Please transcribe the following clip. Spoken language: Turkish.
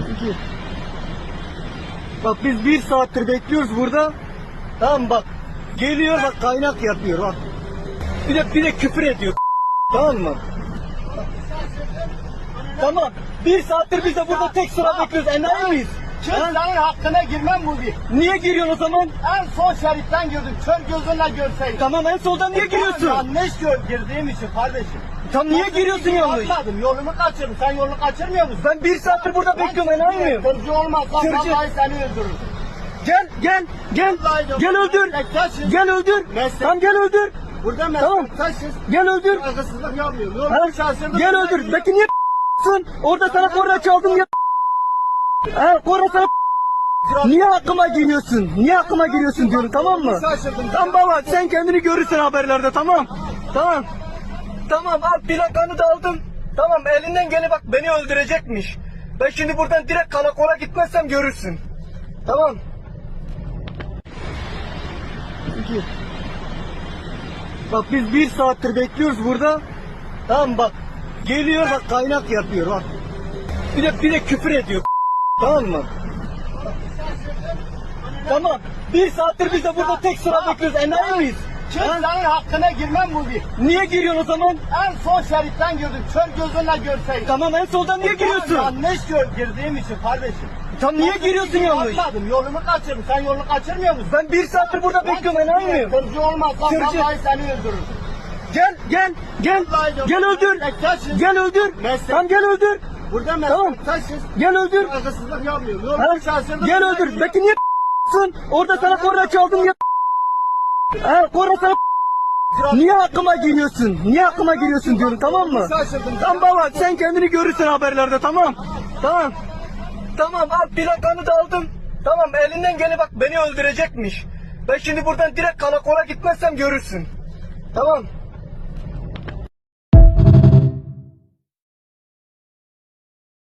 İki. Bak biz bir saattir bekliyoruz burada. Tamam bak. Geliyor bak kaynak yapıyor bak. Bir de bir de küfür ediyor. Tamam mı? Tamam. Bir saattir biz de burada tek sıra bekliyoruz. Enayi miyiz? Kimsenin hakkına girmem bu bir. Niye giriyorsun o zaman? En son şeritten girdim. Kör gözünle görseydin. Tamam en soldan niye giriyorsun? Yanlış gör, girdiğim için kardeşim. Tam niye giriyorsun yanlış? Atmadım, yolumu kaçırdım. Sen yolunu kaçırmıyor musun? Ben bir saattir burada bekliyorum miyim? Kırıcı olmazsa Kırıcı. vallahi seni öldürürüm. Gel gel gel. Gel öldür. Meslektaşız. Gel öldür. Meslek- Tamam gel öldür. Burada Tamam. meslektaşız. Gel öldür. Saygısızlık yapmıyorum. Ha? Şaşırdım. Gel öldür. Peki niye? Orada sana korna çaldım ya. Ha korna sana Niye hakkıma giriyorsun? Niye hakkıma giriyorsun diyorum tamam mı? Tamam baba sen kendini görürsün haberlerde tamam. Tamam. Tamam al plakanı da aldım. Tamam elinden gene bak beni öldürecekmiş. Ben şimdi buradan direkt karakola gitmezsem görürsün. Tamam. İki. Bak biz bir saattir bekliyoruz burada. Tamam bak. Geliyor bak kaynak yapıyor bak. Bir de bir de küfür ediyor. Tamam mı? Tamam. Bir saattir biz de burada tek sıra bekliyoruz. Enayi miyiz? Kimsenin hakkına girmem bu bir. Niye giriyorsun o zaman? En son şeritten girdim. Kör gözünle görseydin. Tamam en soldan niye giriyorsun? Yanlış gör, girdiğim için kardeşim. Tam niye giriyorsun yanlış? Atmadım, yolumu kaçırdım. Sen yolunu kaçırmıyor musun? Ben bir saattir burada bekliyorum enayi miyim? Kırıcı olmazsa Kırıcı. vallahi seni öldürürüm. Gel gel gel. Gel öldür. Gel öldür. Tamam gel öldür. Burada Tamam. meslektaşız. Gel öldür. Saygısızlık yapmıyorum. Ha? Gel öldür. Peki niye s**sın? Orada sana korna çaldım ya. Ha korna sana Niye hakkıma giriyorsun? Niye hakkıma giriyorsun diyorum tamam mı? Tamam baba sen kendini görürsün haberlerde tamam. Tamam. Tamam al plakanı da aldım. Tamam elinden gene bak beni öldürecekmiş. Ben şimdi buradan direkt karakola gitmezsem görürsün. Tamam.